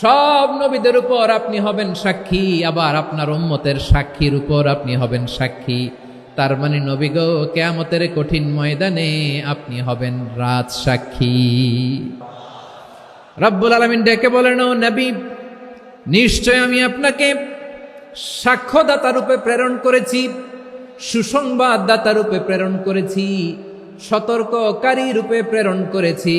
সব নবীদের উপর আপনি হবেন সাক্ষী, আবার আপনার উম্মতের সাক্ষীর উপর আপনি হবেন সাক্ষী। তার মানে নবী গো, কেয়ামতের কঠিন ময়দানে আপনি হবেন রাজ সাক্ষী। রব্বুল আলমিন ডেকে বলেন, ও নবী, নিশ্চয় আমি আপনাকে সাক্ষ্যদাতা রূপে প্রেরণ করেছি, সুসংবাদদাতা রূপে প্রেরণ করেছি, সতর্ককারী রূপে প্রেরণ করেছি।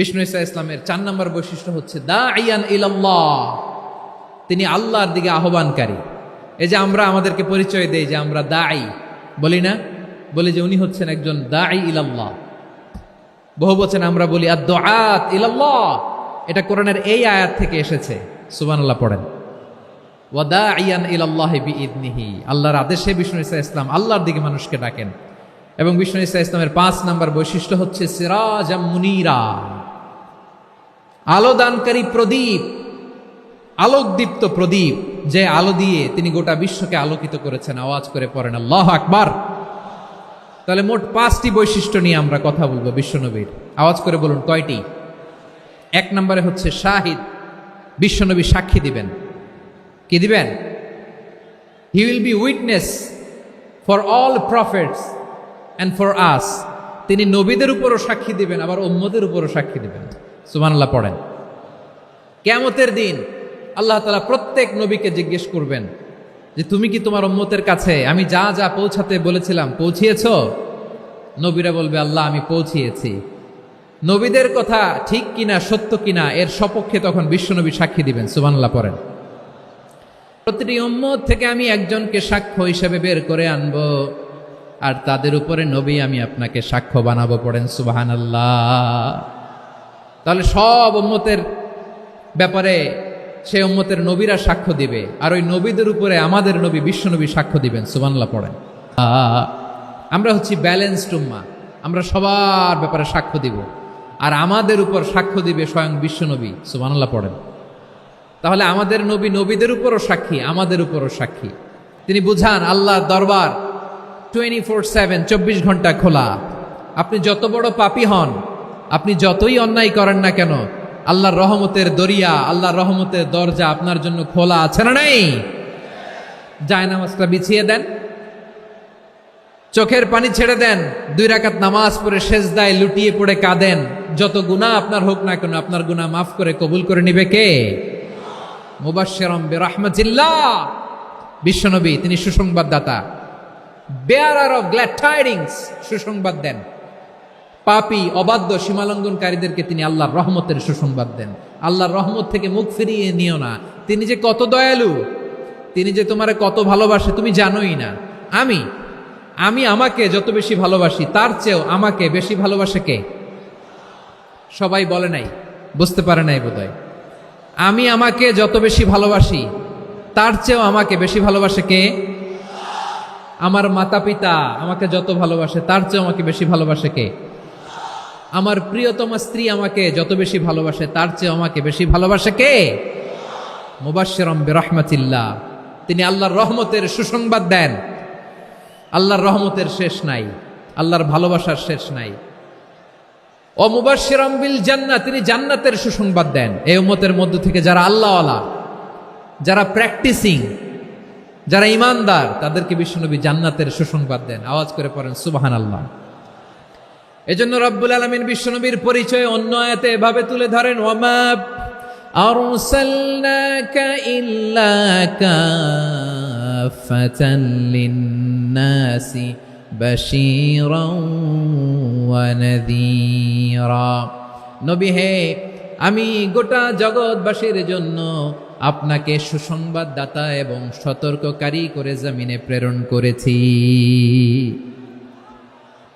বিষ্ণু ইসা ইসলামের চার নম্বর বৈশিষ্ট্য হচ্ছে দা আইয়ান ইলাল্লাহ তিনি আল্লাহর দিকে আহ্বানকারী। এই যে আমরা আমাদেরকে পরিচয় দেই যে আমরা দাই বলি না? বলি যে উনি হচ্ছেন একজন দাই ইলাল্লাহ। বহু বচন আমরা বলি আর দোয়াত ইলাল্লাহ এটা কোরআনের এই আয়াত থেকে এসেছে। সুবহানাল্লাহ পড়েন। ওয়াদা ইয়ান ইলাল্লাহ বিইদনিহি আল্লাহর আদেশে বিষ্ণু ইসা ইসলাম আল্লাহর দিকে মানুষকে ডাকেন। এবং বিষ্ণু ইসা ইসলামের পাঁচ নাম্বার বৈশিষ্ট্য হচ্ছে সিরাজ মুনিরা আলো দানকারী প্রদীপ, আলোকদীপ্ত প্রদীপ, যে আলো দিয়ে তিনি গোটা বিশ্বকে আলোকিত করেছেন। আওয়াজ করে পড়েন, আল্লাহ আকবার! তাহলে মোট পাঁচটি বৈশিষ্ট্য নিয়ে আমরা কথা বলব বিশ্বনবীর। আওয়াজ করে বলুন, কয়টি? এক নম্বরে হচ্ছে শাহিদ, বিশ্বনবী সাক্ষী দিবেন। কি দিবেন? He will be witness for all prophets and for us তিনি নবীদের উপরও সাক্ষী দিবেন, আবার উম্মদের উপরও সাক্ষী দিবেন। সুবহানাল্লাহ পড়েন। কেমতের দিন আল্লাহ তালা প্রত্যেক নবীকে জিজ্ঞেস করবেন যে, তুমি কি তোমার উম্মতের কাছে আমি যা যা পৌঁছাতে বলেছিলাম পৌঁছিয়েছ? নবীরা বলবে, আল্লাহ, আমি পৌঁছিয়েছি। নবীদের কথা ঠিক কিনা, সত্য কিনা, এর সপক্ষে তখন বিশ্বনবী সাক্ষী দিবেন, সুবহানাল্লাহ পড়েন। প্রতিটি উম্মত থেকে আমি একজনকে সাক্ষ্য হিসেবে বের করে আনব, আর তাদের উপরে নবী আমি আপনাকে সাক্ষ্য বানাবো, পড়েন সুবাহান আল্লাহ তাহলে সব উম্মতের ব্যাপারে সে উম্মতের নবীরা সাক্ষ্য দিবে। আর ওই নবীদের উপরে আমাদের নবী বিশ্বনবী সাক্ষ্য দিবেন সুবানলা পড়েন। আমরা হচ্ছি ব্যালেন্সড উম্মা। আমরা সবার ব্যাপারে সাক্ষ্য দিব। আর আমাদের উপর সাক্ষ্য দিবে স্বয়ং বিশ্বনবী সুবানল্লাহ পড়েন। তাহলে আমাদের নবী নবীদের উপরও সাক্ষী, আমাদের উপরও সাক্ষী। তিনি বুঝান, আল্লাহর দরবার টোয়েন্টি ফোর সেভেন চব্বিশ ঘণ্টা খোলা। আপনি যত বড় পাপী হন আপনি যতই অন্যায় করেন না কেন, আল্লাহর রহমতের দরিয়া, আল্লাহর রহমতের দরজা আপনার জন্য খোলা আছে না নাই? যায় নামাজটা বিছিয়ে দেন, চোখের পানি ছেড়ে দেন, দুই রাকাত নামাজ পড়ে শেষ দায় লুটিয়ে পড়ে কাঁদেন, যত গুণা আপনার হোক না কেন, আপনার গুণা মাফ করে কবুল করে নিবে কে? বিরহমাতিল্লাহ। বিশ্বনবী তিনি সুসংবাদদাতা। বেয়ারার অফ গ্ল্যাড টাইডিংস সুসংবাদ দেন। পাপী, অবাধ্য সীমালঙ্ঘনকারীদেরকে তিনি আল্লাহর রহমতের সুসংবাদ দেন। আল্লাহর রহমত থেকে মুখ ফিরিয়ে নিও না। তিনি যে কত দয়ালু, তিনি যে তোমারে কত ভালোবাসে, তুমি জানোই না। আমি আমি আমাকে যত বেশি ভালোবাসি, তার চেয়েও আমাকে বেশি ভালোবাসে কে? সবাই বলে নাই, বুঝতে পারে নাই বোধহয়। আমি আমাকে যত বেশি ভালোবাসি, তার চেয়েও আমাকে বেশি ভালোবাসে কে? আমার মাতা পিতা আমাকে যত ভালোবাসে, তার চেয়েও আমাকে বেশি ভালোবাসে কে? আমার প্রিয়তমা স্ত্রী আমাকে যত বেশি ভালোবাসে, তার চেয়ে আমাকে বেশি ভালোবাসে কে? মুবাশশিরাম বিরহমাতিল্লাহ। তিনি আল্লাহর রহমতের সুসংবাদ দেন। আল্লাহর রহমতের শেষ নাই। আল্লাহর ভালোবাসার শেষ নাই। ও মুবাশশিরাম বিল জান্নাত তিনি জান্নাতের সুসংবাদ দেন। এই উম্মতের মধ্য থেকে যারা আল্লাহওয়ালা, যারা প্র্যাকটিসিং যারা ইমানদার, তাদেরকে বিশ্বনবী জান্নাতের সুসংবাদ দেন। আওয়াজ করে পড়েন সুবাহান আল্লাহ এজন্য রব্বুল আলমিন বিশ্বনবীর পরিচয় অন্য আয়াতে এভাবে তুলে ধরেন ওমা أرسلناك إلا كافة للناس بشيرا ونذيرا নবী হে আমি গোটা জগৎবাসীর জন্য আপনাকে সুসংবাদদাতা এবং সতর্ককারী করে জমিনে প্রেরণ করেছি